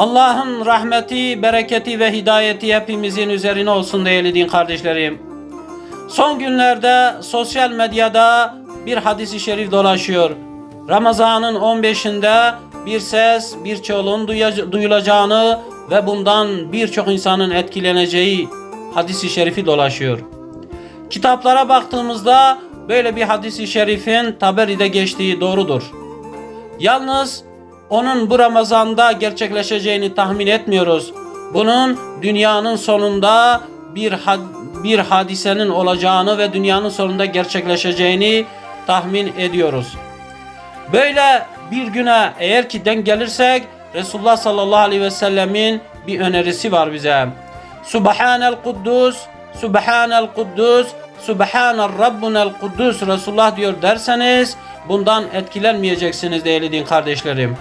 Allah'ın rahmeti, bereketi ve hidayeti hepimizin üzerine olsun değerli din kardeşlerim. Son günlerde sosyal medyada bir hadisi şerif dolaşıyor. Ramazanın 15'inde bir ses, bir duya- duyulacağını ve bundan birçok insanın etkileneceği hadisi şerifi dolaşıyor. Kitaplara baktığımızda böyle bir hadisi şerifin Taberi'de geçtiği doğrudur. Yalnız onun bu Ramazan'da gerçekleşeceğini tahmin etmiyoruz. Bunun dünyanın sonunda bir had- bir hadisenin olacağını ve dünyanın sonunda gerçekleşeceğini tahmin ediyoruz. Böyle bir güne eğer ki denk gelirsek Resulullah sallallahu aleyhi ve sellemin bir önerisi var bize. Subhanel Kuddus, Subhanel Kuddus, Subhanel Rabbunel Kuddus Resulullah diyor derseniz bundan etkilenmeyeceksiniz değerli din kardeşlerim.